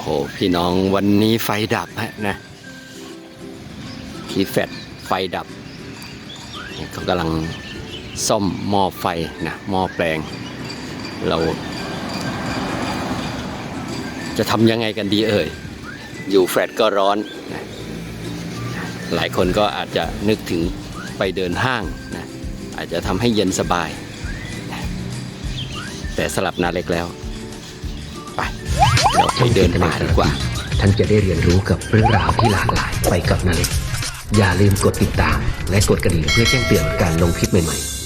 โหพี่น้องวันนี้ไฟดับฮะนะทีแฟดไฟดับเขากำลังซ่อมหม้อไฟนะหม้อแปลง เรา จะทำยังไงกันดีเอ่ย อยู่แฟลตก็ร้อนนะหลายคนก็อาจจะนึกถึงไปเดินห้างนะอาจจะทำให้เย็นสบายนะแต่สลับนาเล็กแล้ว เราไปเดินป่าดีกว่า ท่านจะได้เรียนรู้กับเรื่องราวที่หลากหลายไปกับนาเล็กอย่าลืมกดติดตาม และกดกระดิ่งเพื่อแจ้งเตือนการลงคลิปใหม่ๆ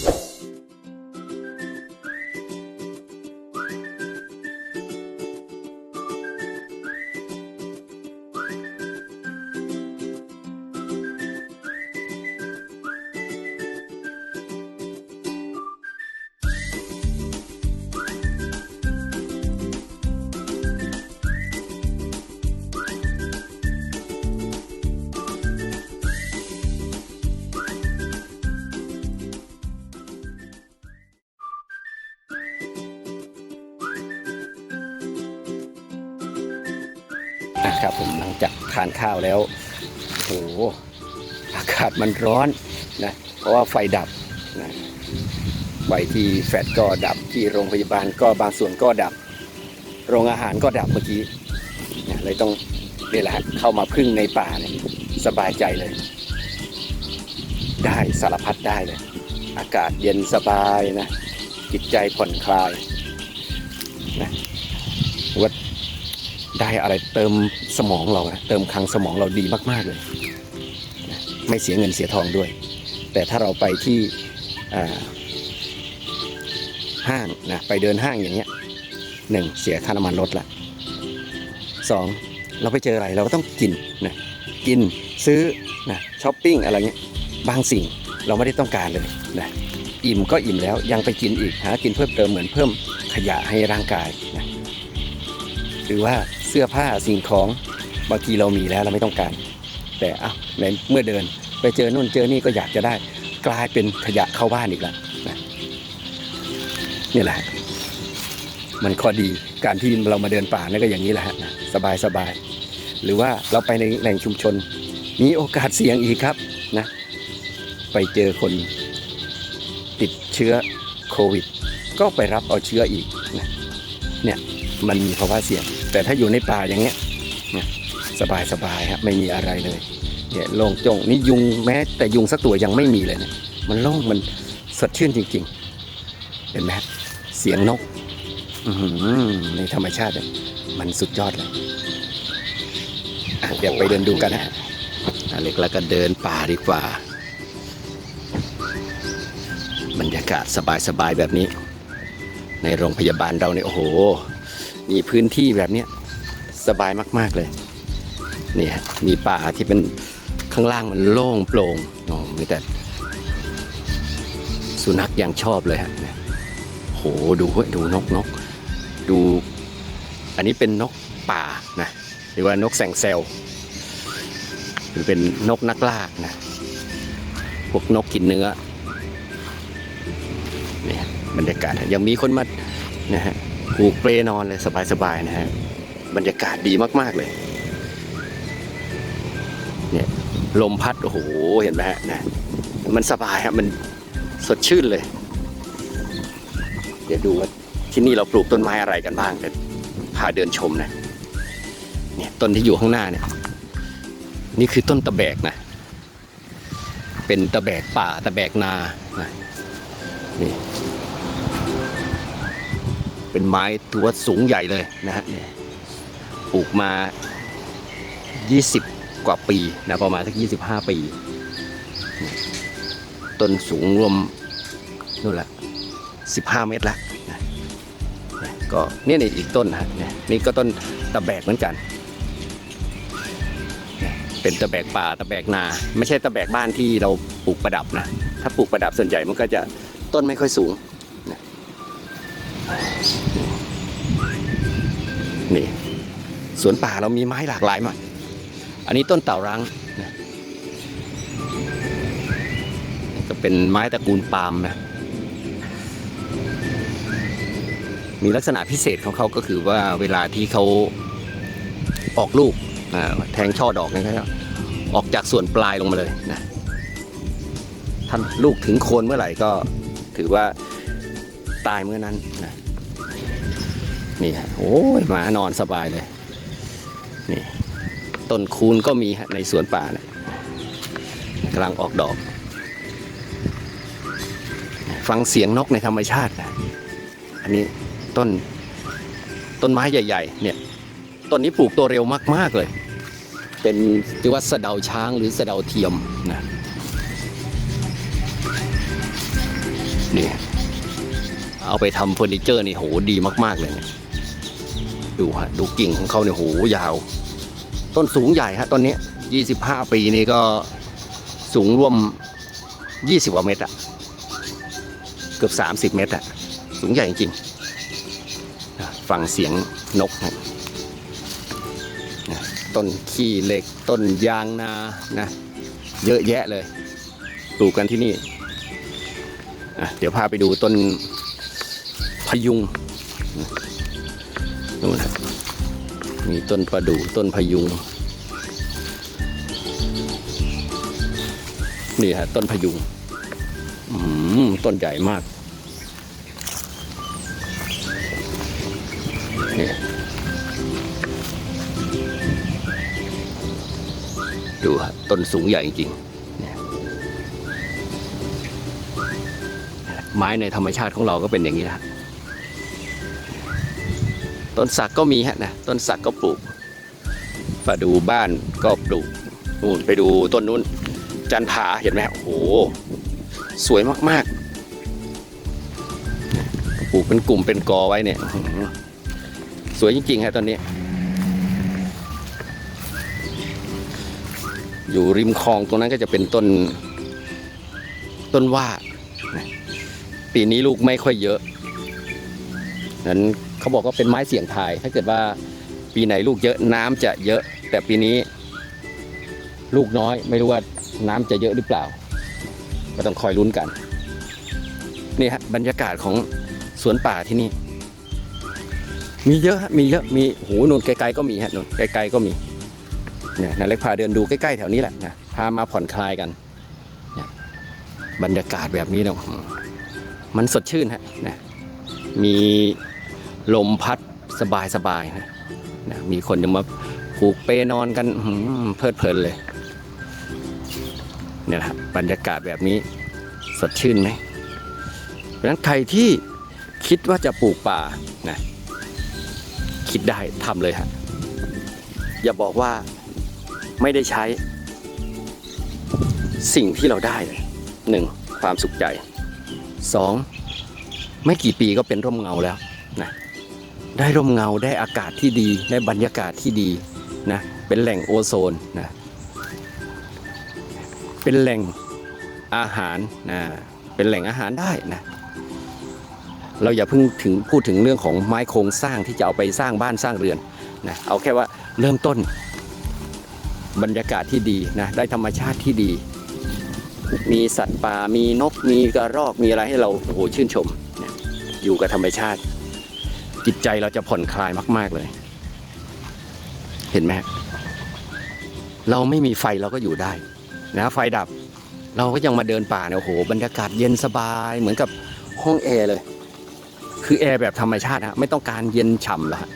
นะครับผมหลังจากทานข้าวแล้วโอ้โหอากาศมันร้อนนะเพราะว่าไฟดับนะไฟที่แฟลตก็ดับที่โรงพยาบาลก็บางส่วนก็ดับ โรงอาหารก็ดับเมื่อกี้นะเลยต้องนี่แหละเข้ามาพึ่งในป่าเนี่ยสบายใจเลย ได้สารพัดได้เลย อากาศเย็นสบายนะจิตใจผ่อนคลายนะว่า ได้อะไรเติมสมองเรานะเติมคลังสมองเราดีมากๆเลยนะไม่เสียเงินเสียทองด้วย แต่ถ้าเราไปที่ห้างนะไปเดินห้างอย่างเงี้ยหนึ่งเสียค่าน้ำมันรถละสองเราไปเจออะไรเราก็ต้องกินนะกินซื้อนะช้อปปิ้งอะไรเงี้ยบางสิ่งเราไม่ได้ต้องการเลยนะอิ่มก็อิ่มแล้วยังไปกินอีกหากินเพิ่มเติมเหมือนเพิ่มขยะให้ร่างกายนะหรือว่า สื้อผ้าสิ่งของบางทีเรามีแล้วเราไม่ต้องการ แต่อะในเมื่อเดินไปเจอนู่นเจอนี่ก็อยากจะได้ กลายเป็นขยะเข้าบ้านอีกแล้วนะนี่แหละมันข้อดีการที่เรามาเดินป่านั่นก็อย่างนี้แหละฮะนะสบายสบายหรือว่าเราไปในแหล่งชุมชน มีโอกาสเสี่ยงอีกครับนะไปเจอคนติดเชื้อโควิด ก็ไปรับเอาเชื้ออีกนะเนี่ยมันมีภาวะเสี่ยง แต่ถ้าอยู่ในป่าอย่างเงี้ยสบายสบายฮะไม่มีอะไรเลยเนี่ยโล่งจงนี่ยุงแม้ แต่ยุงสักตัวยังไม่มีเลยเนี่ยมันโล่งมันสดชื่นจริง ๆ เห็นไหมเสียงนกในธรรมชาติเนี่ยมันสุดยอดเลยอะเดี๋ยวไปเดินดูกันนะอเล็กแล้วก็เดินป่าดีกว่า บรรยากาศสบายๆแบบนี้ ในโรงพยาบาลเราเนี่ยโอ้โห มีพื้นที่แบบเนี้ยสบายมาก ๆ เลยเนี่ยมีป่าที่เป็นข้างล่างมันโล่งโปร่งโอ้มีแต่ สุนัขยังชอบเลยฮะโหดูเว้ยดูนกนกดู อันนี้เป็นนกป่านะหรือว่านกแสงเซลหรือเป็นนกนักล่านะพวกนกกินเนื้อเนี่ยบรรยากาศยังมีคนมานะฮะ ผูกเปลนอนเลยสบายๆนะฮะบรรยากาศดีมากๆเลยเนี่ยลมพัดโอ้โหเห็นไหมฮะนะมันสบายฮะมันสดชื่นเลย เดี๋ยวดูว่าที่นี่เราปลูกต้นไม้อะไรกันบ้างเดี๋ยวพาเดินชมนะเนี่ยต้นที่อยู่ข้างหน้าเนี่ยนี่คือต้นตะแบกนะ เป็นตะแบกป่าตะแบกนานะนี่ เป็นไม้ถือว่าสูงใหญ่เลยนะฮะปลูกมา 20 กว่าปีนะประมาณสัก 25 ปี ต้นสูงรวมนู่นแหละ 15 เมตรละนะก็เนี่ยนี่อีกต้นนะฮะนี่ก็ต้นตะแบกเหมือนกัน เป็นตะแบกป่าตะแบกนา ไม่ใช่ตะแบกบ้านที่เราปลูกประดับนะ ถ้าปลูกประดับส่วนใหญ่มันก็จะต้นไม่ค่อยสูง นี่สวนป่าเรามีไม้หลากหลายมากอันนี้ต้นเต่ารังนะก็เป็นไม้ตระกูลปาล์มนะมีลักษณะพิเศษของเขาก็คือว่าเวลาที่เขาออกลูกแทงช่อดอกนี่ก็ออกจากส่วนปลายลงมาเลยนะท่านลูกถึงโคนเมื่อไหร่ก็ถือว่าตายเมื่อนั้นนะ นี่ฮะโอ้ยหมานอนสบายเลย นี่ต้นคูณก็มีฮะในสวนป่านะกำลังออกดอก ฟังเสียงนกในธรรมชาตินะอันนี้ต้นต้นไม้ใหญ่ ๆ เนี่ยต้นนี้ปลูกตัวเร็วมาก ๆ เลย เป็นที่ว่าสะเดาช้างหรือสะเดาเทียมนะนี่เอาไปทำเฟอร์นิเจอร์นี่โหดีมาก ๆ เลยเนี่ย ดูฮะดูกิ่งของเขาเนี่ยโหยาว ต้นสูงใหญ่ฮะต้นนี้ 25 ปีนี่ก็สูงร่วม 20กว่าเมตรอะเกือบ 30 เมตรอะสูงใหญ่จริงฟังเสียงนกนะต้นขี้เหล็กต้นยางนานะเยอะแยะเลยปลูกกันที่นี่ เดี๋ยวพาไปดูต้นพยุง นู่นมีต้นประดู่ต้นพยุง นี่ฮะต้นพยุงอต้นใหญ่มากนี่ดูฮะต้นสูงใหญ่จริงไม้ในธรรมชาติของเราก็เป็นอย่างนี้นะ ต้นสักก็มีฮะนะต้นสักก็ปลูกมาดูบ้านก็ปลูกนู่นไปดูต้นนู้น จันผาเห็นไหมโอ้โหสวยมากๆปลูกเป็นกลุ่มเป็นกอไว้เนี่ยสวยจริงๆฮะตอนนี้ อยู่ริมคลองตรงนั้นก็จะเป็นต้นต้นว่าปีนี้ลูกไม่ค่อยเยอะนั้น เขาบอกว่าเป็นไม้เสี่ยงทาย ถ้าเกิดว่าปีไหนลูกเยอะน้ำจะเยอะ แต่ปีนี้ ลูกน้อยไม่รู้ว่าน้ำจะเยอะหรือเปล่า ก็ต้องคอยลุ้นกันนี่ฮะบรรยากาศของสวนป่าที่นี่ มีเยอะมีเยอะมีโหนู่นไกลๆก็มีฮะนู่นไกลๆก็มีเนี่ยนาเล็กพาเดินดูใกล้ๆแถวนี้แหละนะพามาผ่อนคลายกันเนี่ยบรรยากาศแบบนี้เนาะมันสดชื่นฮะนะมี ลมพัดสบายๆนะนะมีคนจะมาผูกเปนอนกันเพลิดเพลินเลยเนี่ยนะครับบรรยากาศแบบนี้สดชื่นไหมเพราะนั้นใครที่คิดว่าจะปลูกป่านะคิดได้ทำเลยฮะอย่าบอกว่าไม่ได้ใช้ สิ่งที่เราได้เลยหนึ่งความสุขใจสองไม่กี่ปีก็เป็นร่มเงาแล้ว ได้ร่มเงาได้อากาศที่ดีได้บรรยากาศที่ดีนะเป็นแหล่งโอโซนนะเป็นแหล่งอาหารนะเป็นแหล่งอาหารได้นะเราอย่าเพิ่งถึงพูดถึงเรื่องของไม้โครงสร้างที่จะเอาไปสร้างบ้านสร้างเรือนนะเอาแค่ว่าเริ่มต้น บรรยากาศที่ดีนะได้ธรรมชาติที่ดี มีสัตว์ป่ามีนกมีกระรอกมีอะไรให้เราโอ้โหชื่นชมนะอยู่กับธรรมชาติ จิตใจเราจะผ่อนคลายมาก ๆเลย เห็นไหมเราไม่มีไฟเราก็อยู่ได้ นะไฟดับ เราก็ยังมาเดินป่าเนี่ยโอ้โหบรรยากาศเย็นสบายเหมือนกับห้องแอร์เลย คือแอร์แบบธรรมชาติฮะไม่ต้องการเย็นฉ่ำหรอกฮะ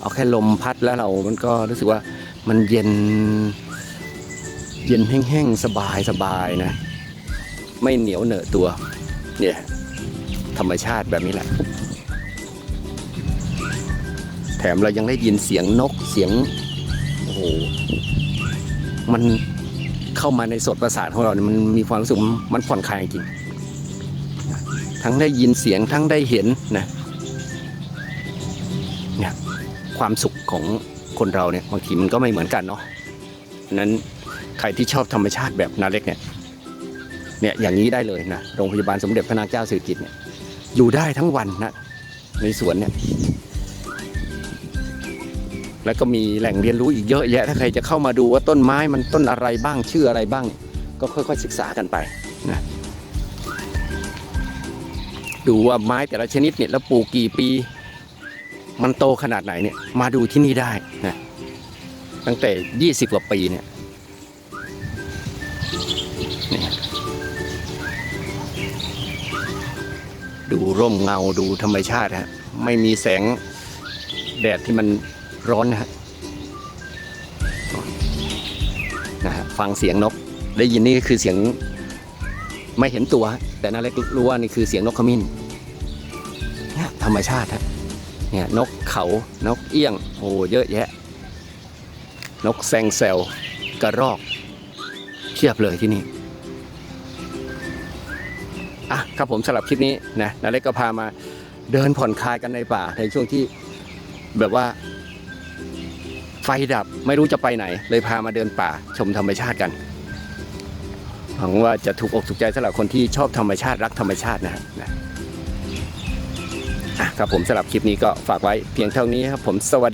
เอาแค่ลมพัดแล้วเรา มันก็รู้สึกว่ามันเย็น เย็นแห้งๆสบายสบายนะ ไม่เหนียวเหนอะตัว เนี่ย ธรรมชาติแบบนี้แหละ แถมเรายังได้ยินเสียงนกเสียงโอ้โหมันเข้ามาในสดประสาทของเราเนี่ยมันมีความรู้สึกมันผ่อนคลายจริงทั้งได้ยินเสียงทั้งได้เห็นนะเนี่ยความสุขของคนเราเนี่ยบางทีมันก็ไม่เหมือนกันเนาะฉะนั้นใครที่ชอบธรรมชาติแบบนาเล็กเนี่ยเนี่ยอย่างนี้ได้เลยนะโรงพยาบาลสมเด็จพระนางเจ้าสิริกิติ์เนี่ยอยู่ได้ทั้งวันนะในสวนเนี่ย แล้วก็มีแหล่งเรียนรู้อีกเยอะแยะถ้าใครจะเข้ามาดูว่าต้นไม้มันต้นอะไรบ้างชื่ออะไรบ้าง ก็ค่อยๆศึกษากันไปนะดูว่าไม้แต่ละชนิดเนี่ยแล้วปลูกกี่ปี มันโตขนาดไหนเนี่ยมาดูที่นี่ได้นะตั้งแต่ยี่สิบกว่าปีเนี่ยนี่ดูร่มเงาดูธรรมชาติฮะไม่มีแสงแดดที่มัน ร้อนนะฮะนะฮะฟังเสียงนก ได้ยินนี่ก็คือเสียงไม่เห็นตัว แต่นาเล็กรู้ว่านี่คือเสียงนกขมิ้นเนี่ยธรรมชาติฮะเนี่ยนกเขานกเอี้ยงโอ้เยอะแยะ นกแซงแซวกระรอกเทียบเลยที่นี่อะครับผมสำหรับคลิปนี้นะนาเล็กก็พามาเดินผ่อนคลายกันในป่าในช่วงที่แบบว่า ไฟดับไม่รู้จะไปไหน เลยพามาเดินป่าชมธรรมชาติกันหวังว่าจะถูกอกถูกใจสำหรับคนที่ชอบธรรมชาติรักธรรมชาตินะนะครับผมสำหรับคลิปนี้ก็ฝากไว้เพียงเท่านี้ครับผมสวัสดี